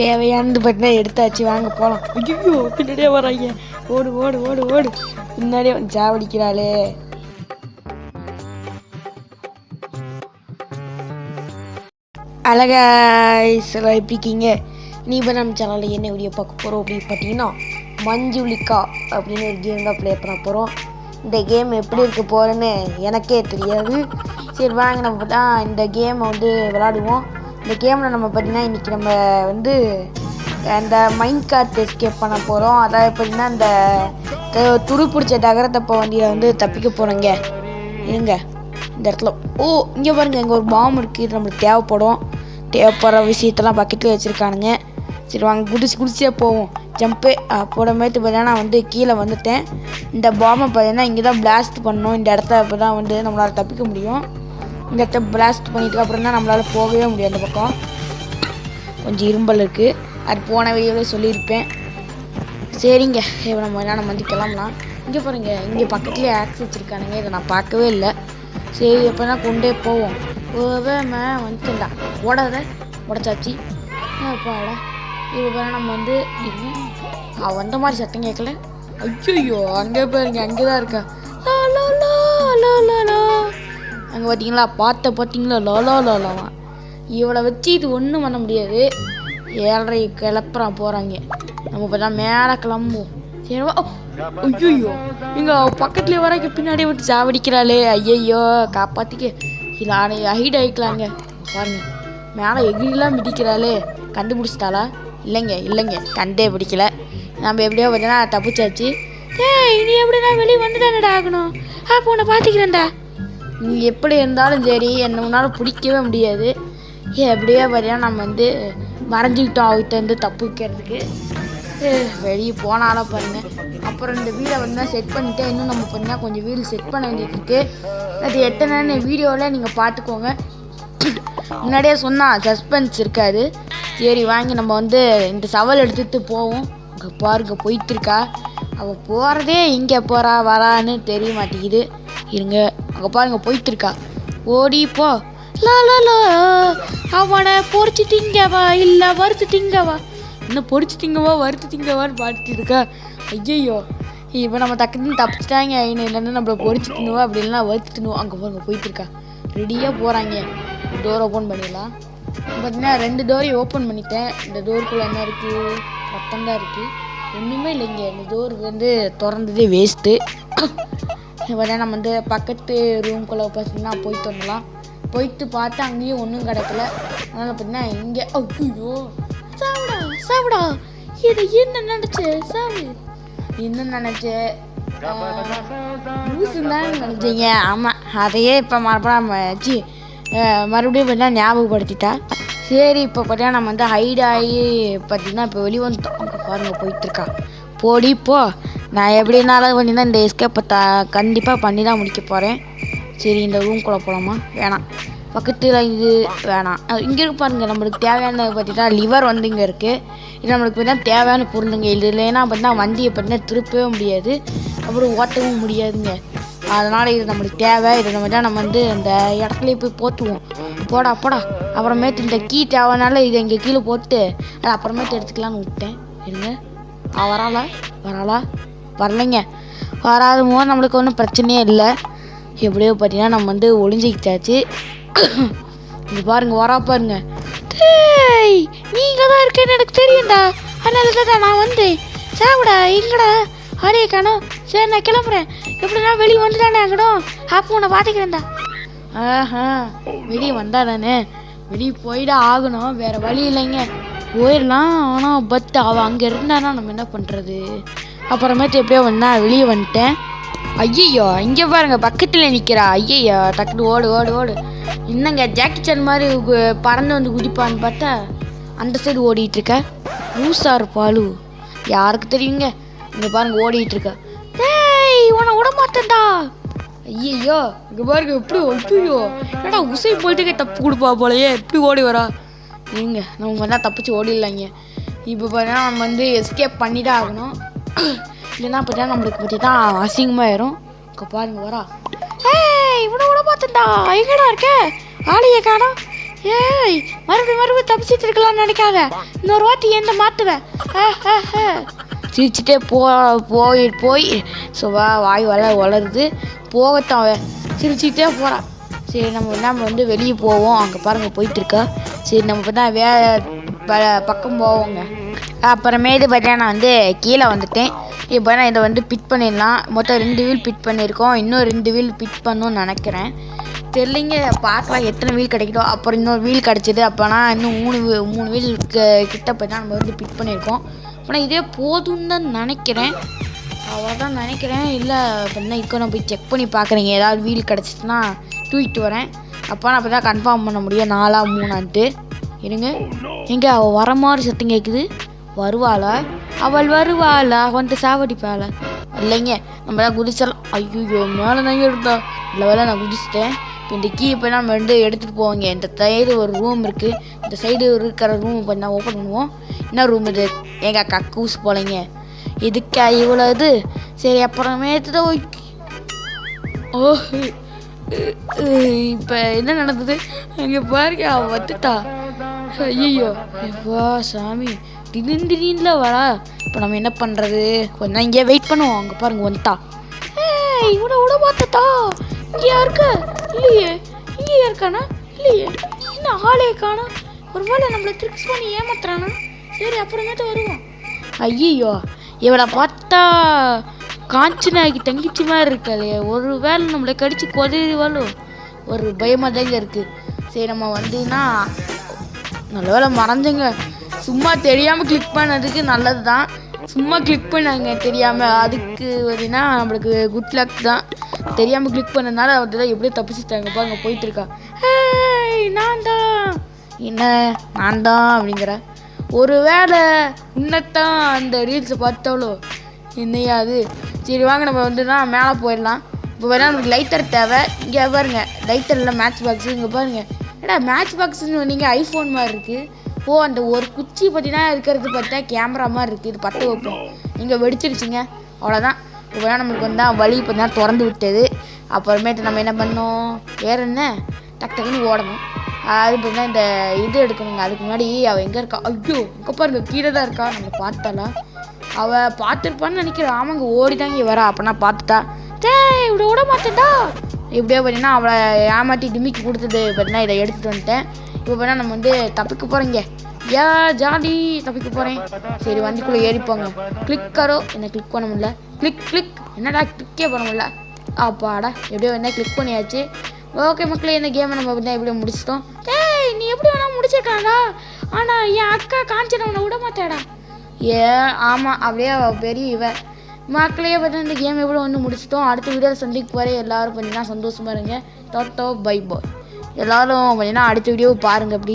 தேவையானது பார்த்தீங்கன்னா எடுத்தாச்சு. வாங்க போகலாம் ஐயோ பின்னாடியே வராங்க. ஓடு ஓடு ஓடு ஓடு. பின்னாடியே ஜாவடிக்கிறாளே சாவடிக்கிறாளே அழகா சில எப்படி இருக்கீங்க நீ இப்போ நம்ம சேனலில் என்ன வீடியோ பார்க்க போகிறோம் அப்படின்னு பார்த்தீங்கன்னா மஞ்சுளிக்கா அப்படின்னு ஒரு கேம் தான் ப்ளே பண்ண போகிறோம் இந்த கேம் எப்படி இருக்க போகிறேன்னு எனக்கே தெரியாது. சரி வாங்க நம்ம தான் இந்த கேமை வந்து விளாடுவோம் இந்த கேமில் நம்ம பார்த்தீங்கன்னா இன்றைக்கி நம்ம வந்து அந்த மைண்ட் கார்ட் எஸ்கேப் பண்ண போகிறோம் அதாவது பார்த்தீங்கன்னா இந்த துரு பிடிச்ச நகரத்தப்போ வண்டியில் வந்து தப்பிக்க போகிறோங்க இருங்க. இந்த இடத்துல. ஓ இங்கே பாருங்கள் இங்கே ஒரு பாம் இருக்குது இது நம்மளுக்கு தேவைப்படும். தேவைப்படுற விஷயத்தெல்லாம் பக்கெட்டில் வச்சுருக்கானுங்க. சரி வாங்க குடிச்சு குடிச்சே போவோம். ஜம்ப்பு போட மாதிரி பார்த்தீங்கன்னா நான் வந்து கீழே வந்துட்டேன். இந்த பாம்பை பார்த்தீங்கன்னா இங்கே தான் பிளாஸ்ட் பண்ணணும். இந்த இடத்த அப்போ தான் வந்து நம்மளால் தப்பிக்க முடியும். இந்த இடத்த பிளாஸ்ட் பண்ணிட்டு அப்புறம் தான் நம்மளால் போகவே முடியும் அந்த பக்கம். கொஞ்சம் இரும்பல் இருக்குது அது போன வீடியோவில் சொல்லியிருப்பேன். சரிங்க. இப்போ நம்ம என்ன நம்ம வந்து கிளம்பலாம். இங்கே பாருங்க. இங்கே பக்கத்துலேயே ஆக்ஸ் வச்சுருக்கானுங்க. இதை நான் பார்க்கவே இல்லை. சரி எப்போ தான் கொண்டே போவோம். ஓவே மே வந்துட்டா ஓடாத. உடச்சாச்சு அப்பாடா இப்போ நம்ம வந்து அவன் வந்த மாதிரி சத்தம் கேட்கல. ஐயோ அங்கே பாருங்க. அங்கே தான் இருக்கா. லா, லா, லா, லா, லா, லா. அங்கே பார்த்தீங்களா பார்த்த பார்த்தீங்களா லோலோ லோலோவா இவளை வச்சு இது ஒன்றும் பண்ண முடியாது. ஏழரை கிளப்புறான் போகிறாங்க நம்ம இப்போ தான் மேலே கிளம்புவோம். சரிவா ஐயோ இங்கே பக்கத்துலேயே வர பின்னாடியே விட்டு சாவடிக்கிறாளே. ஐயையோ காப்பாற்றிக்க இல்லை ஹைட் ஆகிக்கலாங்க பாருங்க. மேலே எகிரிலாம் பிடிக்கிறாளே கண்டுபிடிச்சிட்டாளா? இல்லைங்க இல்லைங்க. கண்டே பிடிக்கல. நம்ம எப்படியோ பார்த்தீங்கன்னா தப்பிச்சாச்சு. ஏய் இனி எப்படின்னா வெளியே வந்துட்டானடா ஆகணும்? அப்போ உன்னை பார்த்துக்கிறேன்டா நீ எப்படி இருந்தாலும் சரி என்ன உன்னால் பிடிக்கவே முடியாது. எப்படியோ வரையா நம்ம வந்து மறைஞ்சிக்கிட்டோம் அவகிட்ட இருந்து தப்பிக்கிறதுக்கு வெளியே போனாலும் பாருங்கள் அப்புறம் இந்த வீடை வந்து செட் பண்ணிட்டு இன்னும் நம்ம பண்ணால் கொஞ்சம் வீடு செட் பண்ண வேண்டியதுக்கு அது எத்தனைன்னு வீடியோவில் நீங்கள் பார்த்துக்கோங்க. முன்னாடியே சொன்னால் சஸ்பென்ஸ் இருக்காது. சரி வாங்கி நம்ம வந்து இந்த சவல் எடுத்துட்டு போவோம். இங்கே பாருங்க போயிட்டுருக்கா அவள் போகிறதே எங்கே போகிறா வரான்னு தெரிய மாட்டேங்குது. இருங்க. அங்கே பாருங்க போயிட்டு இருக்கா ஓடி போ. லா லா லா. அவனை பொறிச்சு திங்கவா இல்லை வறுத்து திங்கவா இன்னும் பொறிச்சு திங்கவா வறுத்து திங்கவான்னு பாடிட்டு இருக்கா ஐயையோ. இப்போ நம்ம டக்குன்னு தப்பிச்சிட்டாங்க. இன்னும் இல்லைன்னா நம்மள பொறிச்சு அப்படி இல்லைனா வறுத்து தின்னுவோம் அங்கே பாருங்க போயிட்டு இருக்கா ரெடியாக போகிறாங்க டோர் ஓப்பன் பண்ணிடலாம். பார்த்தீங்கன்னா ரெண்டு டோரையும் ஓப்பன் பண்ணிட்டேன். இந்த டோருக்குள்ளே என்ன இருக்குது ரத்தம் தான் இருக்குது ஒன்றுமே இல்லைங்க. இந்த டோர் வந்து திறந்ததே வேஸ்ட்டு உடனே நம்ம வந்து பக்கத்து ரூம்குள்ளே பார்த்தீங்கன்னா போயிட்டு வந்துடலாம் போயிட்டு பார்த்து அங்கேயும் ஒன்றும் கிடைக்கல. அதனால் பார்த்தீங்கன்னா இங்கே ஐயோ சாப்பிடா சாப்பிடா இது என்ன நினச்ச சாவு. என்ன நினச்சி தான் நினச்சிங்க. ஆமாம் அதையே இப்போ மறுபடியும் வச்சு மறுபடியும் பார்த்தீங்கன்னா ஞாபகப்படுத்திட்டா. சரி இப்போ பார்த்தீங்கன்னா நம்ம வந்து ஹைட் ஆகி பார்த்தீங்கன்னா இப்போ வெளியே வந்துட்டோம் பாருங்க போயிட்டுருக்கா போடி போ. நான் எப்படினாலும் பார்த்தீங்கன்னா இந்த எஸ்கேப்பை த கண்டிப்பாக பண்ணி தான் முடிக்க போகிறேன் சரி இந்த ரூம்குள்ளே போகலாமா வேணாம். பக்கத்தில் இது வேணாம். இங்கே இருக்கு நம்மளுக்கு தேவையான பார்த்தீங்கன்னா லிவர் வந்து இங்கே இருக்குது இது நம்மளுக்கு பார்த்தீங்கன்னா தேவையான பொருளுங்க. இது இல்லைன்னா பார்த்தீங்கன்னா வண்டியை பார்த்தீங்கன்னா திருப்பவே முடியாது. அப்புறம் ஓட்டவும் முடியாதுங்க. அதனால் இது நம்மளுக்கு தேவை. இது நம்ம தான் நம்ம வந்து அந்த இடத்துலையே போய் போட்டுவோம் போடா போடா. அப்புறமேட்டு இந்த கீ தேவைனால இதை இங்கே கீழே போட்டு அதை அப்புறமேட்டு எடுத்துக்கலான்னு விட்டேன். இருங்க அவ வராளா வராளா? வரலைங்க. வராது போது நம்மளுக்கு ஒன்றும் பிரச்சனையே இல்லை. எப்படியோ பார்த்தீங்கன்னா நம்ம வந்து ஒளிஞ்சிக்கிட்டாச்சு. இது பாருங்க வரா பாருங்க. நீங்கள் தான் இருக்கேன்னு எனக்கு தெரியும்டா. அதனால தான் நான் வந்தேன். சாப்பிடா இல்லைடா. அடே காணும் சரி நான் கிளம்புறேன். எப்படின்னா வெளியே வந்துட்டானே அங்கடும் அப்போ உன்னை பார்த்துக்கிறேன்டா. ஆஹா வெளியே வந்தா தானே வெளியே போயிட ஆகணும். வேற வழி இல்லைங்க. போயிடலாம். ஆனால் பட் அவள் அங்கே இருந்தானா நம்ம என்ன பண்ணுறது அப்புறமேட்டு எப்படியோ ஒன்றா வெளியே வந்துட்டேன். ஐயையோ இங்கே பாருங்க பக்கத்தில் நிற்கிறா ஐயையோ டக்குனு ஓடு ஓடு ஓடு. என்னங்க ஜாக்கி சான் மாதிரி கு- பறந்து வந்து குதிப்பான்னு பார்த்தா அந்த சைடு ஓடிட்டு இருக்க. லூசார் பாலு யாருக்கு தெரியுங்க? இங்கே பாருங்க ஓடிட்டு இருக்க. டேய் உன்னை விட மாட்டேன்டா. ஐயையோ இங்கே பாருங்க எப்படி ஐயோ ஏடா உசை போல்ட்டுக்கே தப்பு கொடுப்பா போலயே எப்படி ஓடி வரா? ஏங்க நம்ம வந்தால் தப்பிச்சு ஓடிடலாங்க. இப்போ பார்த்தீங்கன்னா நம்ம வந்து எஸ்கேப் பண்ணிதான் ஆகணும். இல்லைன்னா பார்த்தீங்கன்னா நம்மளுக்கு பற்றி தான் அசிங்கமாயிரும். இப்போ பாருங்க வரா. ஏய் இவனை இவ்வளோ பார்த்துடா எங்கடா இருக்க? ஆளையே காணோம் ஏய் மறுபடியும் மறுபடியும் தப்பிச்சிட்டு இருக்கலாம்னு நினைக்காத. இன்னொரு வாட்டி எந்த மாற்றுவேன் சிரிச்சுட்டே போ போய் போய். ஸோ வா வாய் வள வளருது. போகத்தான் அவன். சிரிச்சுக்கிட்டே போகிறான் சரி நம்ம நம்ம வந்து வெளியே போவோம். அங்கே பாருங்க போயிட்டு இருக்கா. சரி நம்ம தான் வே ப பக்கம் போவோங்க. அப்புறமேட்டு பார்த்தா நான் வந்து கீழே வந்துட்டேன். இப்போ நான் இதை வந்து பிட் பண்ணிடலாம். மொத்தம் ரெண்டு வீல் பிட் பண்ணியிருக்கோம். இன்னும் ரெண்டு வீல் பிட் பண்ணணும்னு நினைக்கிறேன். தெரிலிங்க பார்க்கலாம் எத்தனை வீல் கிடைக்கிதோ. அப்புறம் இன்னொரு வீல் கிடச்சிது. அப்போனா இன்னும் மூணு வீ- மூணு வீல் கிட்ட போய் தான் நம்ம வந்து பிட் பண்ணியிருக்கோம். ஆனால் இதே போதும்னு தான் நினைக்கிறேன். அவ்வளோதான் நினைக்கிறேன். இல்லை அப்படின்னா இப்போ நான் போய் செக் பண்ணி பார்க்குறேங்க ஏதாவது வீல் கிடச்சிச்சுன்னா தூக்கிட்டு வரேன். அப்போ நான் அப்போ தான் கன்ஃபார்ம் பண்ண முடியும். நாலா மூணான்ட்டு. இருங்க. எங்கே அவள் வர மாதிரி சத்தம் கேட்குது வருவாளா? அவள் வருவாளா? வந்து சாவடிப்பாளா? இல்லைங்க நம்ம தான் குதிச்சிடலாம் ஐயோ மேலே தான் எடுத்தோம் இல்லை வேலை நான் குதிச்சிட்டேன். இப்போ இந்த கீ இப்போ நம்ம வந்து எடுத்துகிட்டு போவோங்க. இந்த சைடு ஒரு ரூம் இருக்குது இந்த சைடு இருக்கிற ரூம் இப்போ நான் ஓப்பன் பண்ணுவோம். என்ன ரூம் இது? எங்கள் கூஸ் போலைங்க. இதுக்கா இவ்வளோ இது? சரி அப்புறமே தான் ஓ இப்போ என்ன நடந்தது? அங்கே பாருங்க அவள் வந்துட்டா ஐயோ எப்பா சாமி. திடீர்னு திடீர்னுல வரா. இப்போ நம்ம என்ன பண்ணுறது கொஞ்ச நேரம் வெயிட் பண்ணுவோம். அங்கே பாருங்க வந்துட்டா. ஏய் இவனை விட பார்த்தா இங்கே இருக்க? இல்லையே. இங்கே இருக்கானா? இல்லையே. என்ன ஆளே காணா ஒருவேளை நம்மளை ட்ரிக்ஸ் பண்ணி ஏமாத்துறானா? சரி அப்புறமேட்டு வருவோம். ஐயோ இவளை பார்த்தா காஞ்சனாகி தங்கிச்சு மாதிரி இருக்காளே. ஒரு வேளை நம்மளை கடிச்சு கொதறிவாலும் ஒரு பயமாக தாங்க இருக்குது சரி நம்ம வந்துன்னா நல்ல வேலை மறந்துங்க சும்மா தெரியாமல் கிளிக் பண்ணதுக்கு நல்லது தான் சும்மா கிளிக் பண்ணாங்க தெரியாமல் அதுக்கு பார்த்தீங்கன்னா நம்மளுக்கு குட் லக் தான். தெரியாமல் கிளிக் பண்ணதுனால தான் எப்படியோ தப்பிச்சுட்டாங்க. பாருங்க போயிட்டு இருக்கா. நான் தான் என்ன நான் தான் அப்படிங்கிற. ஒருவேளை இன்னத்தான் அந்த ரீல்ஸை பார்த்தாலோ என்னையாது சரி வாங்க நம்ம வந்துன்னா மேலே போயிடலாம். இப்போ வேணா நமக்கு லைட்டர் தேவை. இங்கே பாருங்க இல்லை மேட்ச் பாக்ஸு இங்கே பாருங்க. ஏடா மேட்ச் பாக்ஸ்னு நீங்கள் ஐஃபோன் மாதிரி இருக்குது ஓ அந்த ஒரு குச்சி பார்த்தீங்கன்னா இருக்கிறது பார்த்தா கேமரா மாதிரி இருக்குது இது பத்து வைப்போம் நீங்கள் வெடிச்சிருச்சிங்க. அவ்வளோதான் இப்போ வேணா நம்மளுக்கு வந்தால் வழி இப்போ தான் திறந்து விட்டது. அப்புறமேட்டு நம்ம என்ன பண்ணோம்? வேற என்ன? டக்கு டக்குன்னு ஓடணும். அது பார்த்தீங்கன்னா இந்த இது எடுக்கணுங்க. அதுக்கு முன்னாடி அவள் எங்கே இருக்கா? ஐயோ இங்கே பாருங்க கீழே தான் இருக்கா? நம்ம பார்த்தாலா அவள் பார்த்துருப்பான்னு நினைக்கிறேன். ஆமாங்க ஓடி தான் இங்கே வரா. அப்போனா பார்த்துட்டா. டேய் இப்படி விட மாட்டேன்டா. இப்படியே பார்த்தீங்கன்னா அவளை ஏமாட்டி டிமிக்கி கொடுத்தது பார்த்தீங்கன்னா இதை எடுத்துகிட்டு வந்துட்டேன். இப்போ வேணால் நம்ம வந்து தப்பிக்க போகிறோங்க யா ஜாலி தப்பிக்க போகிறேன் சரி வண்டிக்குள்ளே ஏறிப்போங்க கிளிக் கரோ என்ன கிளிக் பண்ண முடியல கிளிக் கிளிக் என்னடா கிளிக்கே பண்ண முடியல அப்பாடா எப்படியோ என்ன கிளிக் பண்ணியாச்சு. ஓகே மக்களே இந்த கேமை நம்ம தான் எப்படியோ முடிச்சிட்டோம். ஏய் நீ எப்படி வேணா முடிச்சிருக்காடா ஆனால் என் அக்கா காஞ்சனவனை விட மாட்டாடா ஏ ஆமாம் அப்படியே பெரிய இவன் மக்களே பார்த்து இந்த கேம் எவ்வளோ வந்து முடிச்சிட்டோம். அடுத்த வீடியோவில் சந்திக்க போகிறேன் எல்லாரும் கொஞ்சம் சந்தோஷமா இருங்க. டோட்டோ பை பாய் எல்லாரும் பார்த்தீங்கன்னா அடுத்த வீடியோ பாருங்க அப்படி